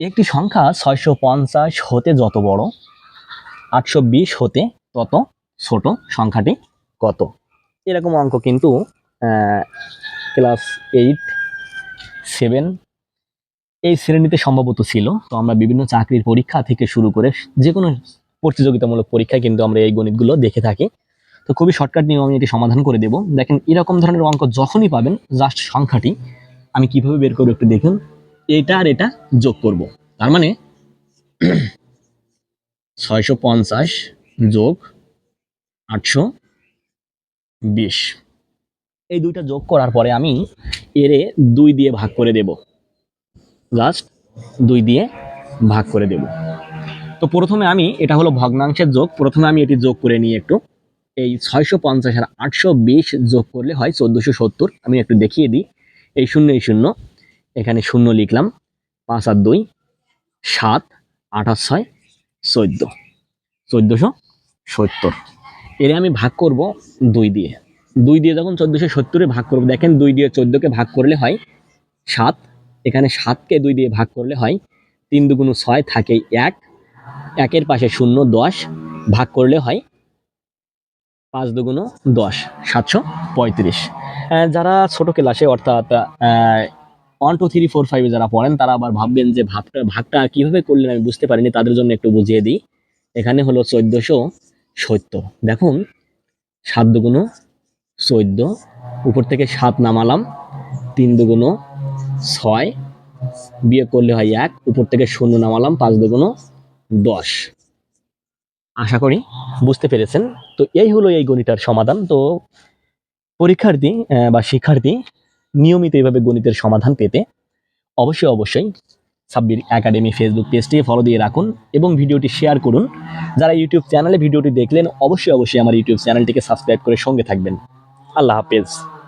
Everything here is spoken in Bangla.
একটি সংখ্যা ছয়শো পঞ্চাশ হতে যত বড়, আটশো বিশ হতে তত ছোট সংখ্যাটি কত? এরকম অঙ্ক কিন্তু ক্লাস এইট সেভেন এই শ্রেণীতে সম্ভবত ছিল। তো আমরা বিভিন্ন চাকরির পরীক্ষা থেকে শুরু করে যে কোনো প্রতিযোগিতামূলক পরীক্ষায় কিন্তু আমরা এই গণিতগুলো দেখে থাকি। তো খুবই শর্টকাট নিয়ম আমি এটি সমাধান করে দেব। দেখেন, এরকম ধরনের অঙ্ক যখনই পাবেন জাস্ট সংখ্যাটি আমি কীভাবে বের করব একটু দেখুন। এটা আর এটা যোগ করব। তার মানে ছয়শো পঞ্চাশ যোগ আটশো বিশ। এই দুইটা যোগ করার পরে আমি এরে দুই দিয়ে ভাগ করে দেব। জাস্ট দুই দিয়ে ভাগ করে দেব। তো প্রথমে আমি, এটা হলো ভগ্নাংশের যোগ, প্রথমে আমি এটি যোগ করে নিই একটু। এই ছয়শো পঞ্চাশ আর আটশো বিশ যোগ করলে হয় চোদ্দোশো সত্তর। আমি একটু দেখিয়ে দিই। এই শূন্য এই শূন্য। এখানে শূন্য লিখলাম। পাঁচ আর দুই, সাত আর ছয়, চোদ্দ। চোদ্দোশো সত্তর। এর আমি ভাগ করব দুই দিয়ে। দুই দিয়ে যখন চোদ্দোশো সত্তরে ভাগ করব, দেখেন দুই দিয়ে চোদ্দোকে ভাগ করলে হয় সাত। এখানে সাতকে দুই দিয়ে ভাগ করলে হয় তিন দুগুণ ছয় থাকে এক। একের পাশে শূন্য দশ, ভাগ করলে হয় পাঁচ দুগুণ দশ, সাতশো পঁয়ত্রিশ। যারা ছোট ক্লাসে অর্থাৎ ওয়ান টু থ্রি ফোর ফাইভে যারা পড়েন, তারা আবার ভাববেন যে ভাবটা, ভাগটা কীভাবে করলেন আমি বুঝতে পারিনি, তাদের জন্য একটু বুঝিয়ে দিই। এখানে হলো চোদ্দোশো সত্তর। দেখুন, সাত দুগুণ চোদ্দ, উপর থেকে সাত নামালাম, তিন দুগুণ ছয় বিয়ে করলে হয় এক, উপর থেকে শূন্য নামালাম, পাঁচ দুগুণ দশ। আশা করি বুঝতে পেরেছেন। তো এই হলো এই গণিতার সমাধান। তো পরীক্ষার্থী বা শিক্ষার্থী নিয়মিত এইভাবে গণিতের সমাধান পেতে অবশ্যই অবশ্যই সাব্বির একাডেমি ফেসবুক পেজটি ফলো দিয়ে রাখুন এবং ভিডিওটি শেয়ার করুন। যারা ইউটিউব চ্যানেলে ভিডিওটি দেখলেন, অবশ্যই অবশ্যই আমার ইউটিউব চ্যানেলটিকে সাবস্ক্রাইব করে সঙ্গে থাকবেন। আল্লাহ হাফেজ।